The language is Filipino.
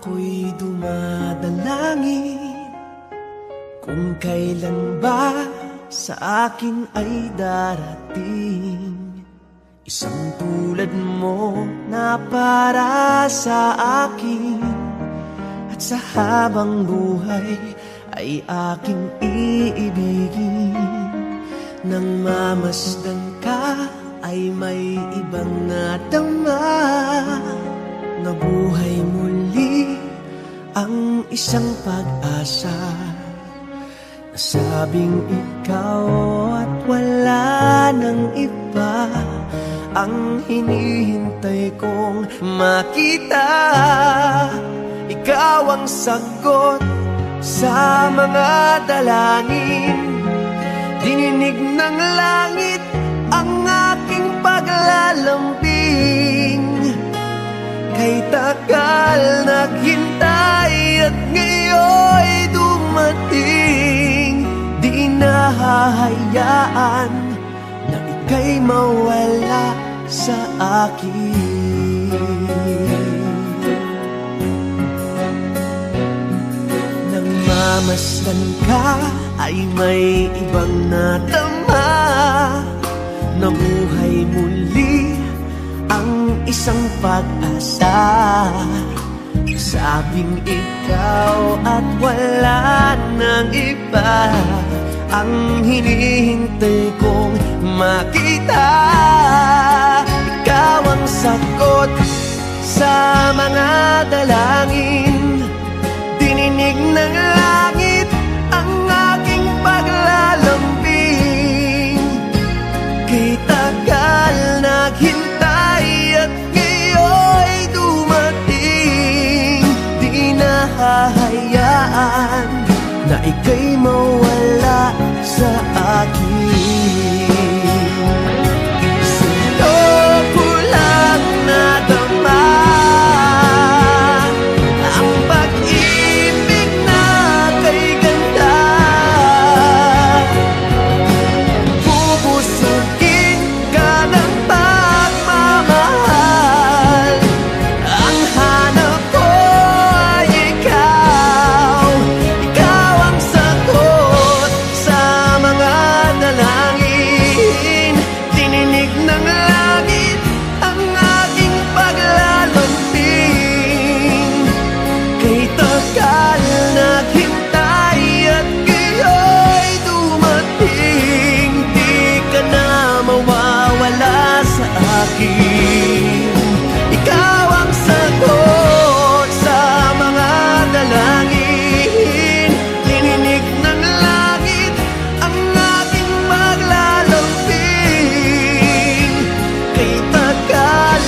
Ako'y dumadalangin. Kung kailan ba sa akin ay darating? Isang tulad mo na para sa akin. At sa habang buhay ay aking iibigin. Nang mamasdan ka ay may ibang nadama Nabuhay muli ang isang pag-asa Nasabing ikaw at wala nang iba Ang hinihintay kong makita. Ikaw ang sagot sa mga dalangin. Dininig ng langit naghintay at ngayon'y dumating Di nahahayaan na ika'y mawala sa akin. Nang mamasdan ka ay may ibang natama. Nabuhay muli ang isang pag-asa Sabing ikaw at wala nang iba. Ang hinihintay kong makita. Ikaw ang sagot sa mga dalangin. Dininig ng langit ang aking paglalambing. Kay tagal naghintay ika'y mawala sa akin Ikaw ang sagot sa mga dalangin. Lininig ng langit ang aking maglalambing Kay tagal